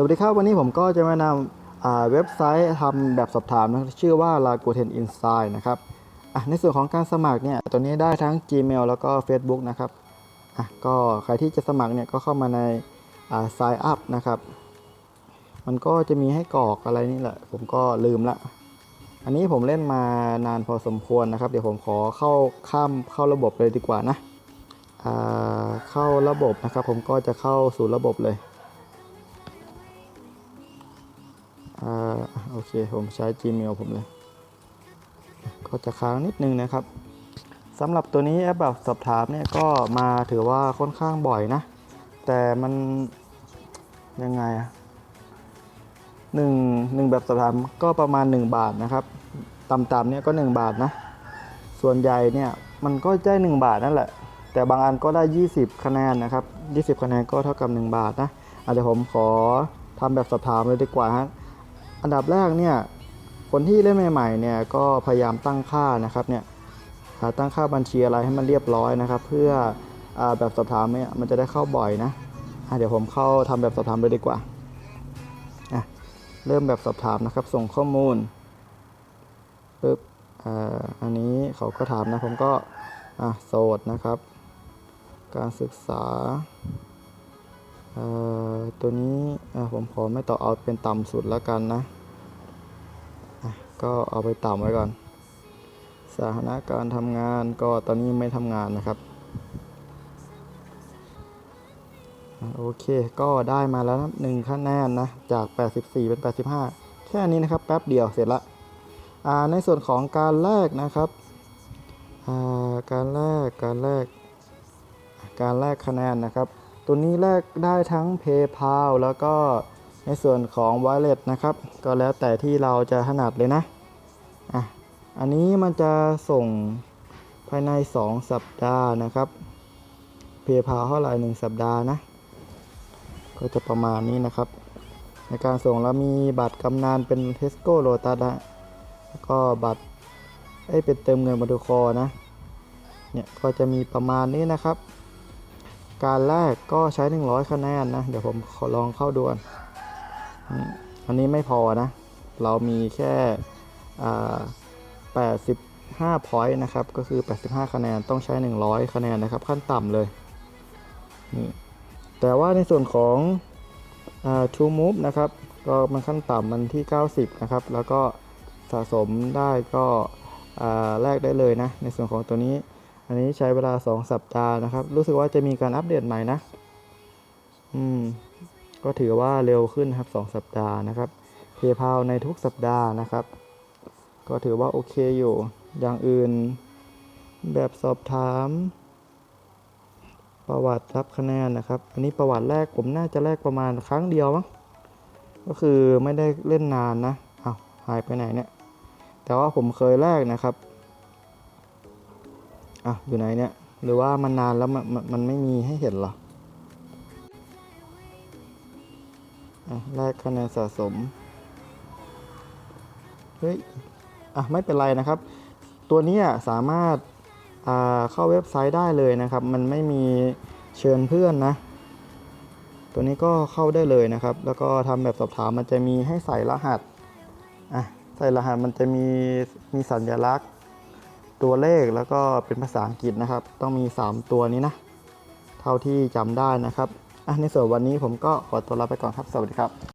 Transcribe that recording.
สวัสดีครับ วันนี้ผมก็จะมานำเว็บไซต์ทำแบบสอบถามนะชื่อว่า l a g o t e n Insight นะครับในส่วนของการสมัครเนี่ยตัวนี้ได้ทั้ง Gmail แล้วก็ Facebook นะครับก็ใครที่จะสมัครเนี่ยก็เข้ามาใน Sign Up นะครับ มันก็จะมีให้กรอกอะไรนี่แหละ ผมก็ลืมละ อันนี้ผมเล่นมานานพอสมควรนะครับ เดี๋ยวผมขอเข้าข้ามเข้าระบบเลยดีกว่านะเข้าระบบนะครับ ผมก็จะเข้าสู่ระบบเลย อ่าโอเค ผมใช้ Gmail ผมเลย ก็จะค้างนิดนึงนะครับสำหรับตัวนี้แอปแบบสอบถามเนี่ยก็มาถือว่าค่อนข้างบ่อยนะ แต่มันยังไงอะหนึ่งหนึ่งแบบสอบถามก็ประมาณ 1 บาทนะครับต่ำๆเนี่ยก็ 1 บาทนะ ส่วนใหญ่เนี่ยมันก็ได้ 1 บาทนั่นแหละ แต่บางอันก็ได้ 20 คะแนนนะครับ 20 คะแนนก็เท่ากับ 1 บาทนะอาจจะผมขอทำแบบสอบถามเลยดีกว่าฮะ อันดับแรกเนี่ยคนที่เล่นใหม่ๆเนี่ยก็พยายามตั้งค่านะครับเนี่ยหาตั้งค่าบัญชีอะไรให้มันเรียบร้อยนะครับ เพื่ออแบบสอบถามเนี่ยมันจะได้เข้าบ่อยนะะเดี๋ยวผมเข้าทำแบบสอบถามเลยดีกว่าอะเริ่มแบบสอบถามนะครับ ส่งข้อมูลปึ๊บอ,อันนี้เขาก็ถามนะผมก็โสดนะครับ การศึกษา ตัวนี้ผมขอไม่ต่อเอาเป็นต่ำสุดแล้วกันนะก็เอาไปต่ำไว้ก่อน สถานะการทำงานก็ตอนนี้ไม่ทำงานนะครับโอเค ก็ได้มาแล้วนะหนึ่งคะแนนนะ จาก 84 เป็น 85 แค่นี้นะครับ แป๊บเดียวเสร็จละในส่วนของการแลกนะครับการแลกการแลกการแลกคะแนนนะครับ ตัวนี้แลกได้ทั้ง PayPal แล้วก็ในส่วนของ Wallet นะครับ ก็แล้วแต่ที่เราจะถนัดเลยนะอะอันนี้มันจะส่งภายใน 2 สัปดาห์นะครับ PayPal เท่าไหร่1สัปดาห์นะ ก็จะประมาณนี้นะครับ ในการส่งแล้วมีบัตรกำนันเป็น Tesco Lotus นะแล้วก็บัตรเอ้เป็นเติมเงินบัตรคอนะเนี่ยก็จะมีประมาณนี้นะครับ การแรกก็ใช้ 100 คะแนนนะ เดี๋ยวผมลองเข้าดูก่อนอืมอันนี้ไม่พอนะ เรามีแค่85 point นะครับ ก็คือ 85 คะแนนต้องใช้ 100 คะแนนนะครับ ขั้นต่ำเลยนี่แต่ว่าในส่วนของอ True Move นะครับ ก็มันขั้นต่ำมันที่ 90 นะครับ แล้วก็สะสมได้ก็แลกได้เลยนะ ในส่วนของตัวนี้ อันนี้ใช้เวลา 2 สัปดาห์นะครับ รู้สึกว่าจะมีการอัปเดตใหม่นะ อืม ก็ถือว่าเร็วขึ้นครับ 2 สัปดาห์นะครับ PayPal ในทุกสัปดาห์นะครับ ก็ถือว่าโอเคอยู่ อย่างอื่น แบบสอบถาม ประวัติรับคะแนนนะครับ อันนี้ประวัติแรกผมน่าจะแรกประมาณครั้งเดียวมั้ง ก็คือไม่ได้เล่นนานนะอ้าวหายไปไหนเนี่ย แต่ว่าผมเคยแรกนะครับ อะอยู่ไหนเนี่ย หรือว่ามันนานแล้วมันมันไม่มีให้เห็นเหรออะแลกคะแนนสะสม เฮ้ย อะ ไม่เป็นไรนะครับ ตัวนี้สามารถอ่าเข้าเว็บไซต์ได้เลยนะครับ มันไม่มีเชิญเพื่อนนะ ตัวนี้ก็เข้าได้เลยนะครับ แล้วก็ทำแบบสอบถามมันจะมีให้ใส่รหัส อะ ใส่รหัสมันจะมีมีสัญลักษณ์ ตัวเลขแล้วก็เป็นภาษาอังกฤษนะครับ ต้องมี 3 ตัวนี้นะ เท่าที่จำได้นะครับอะในส่วนวันนี้ผมก็ขอตัวลาไปก่อนครับ สวัสดีครับ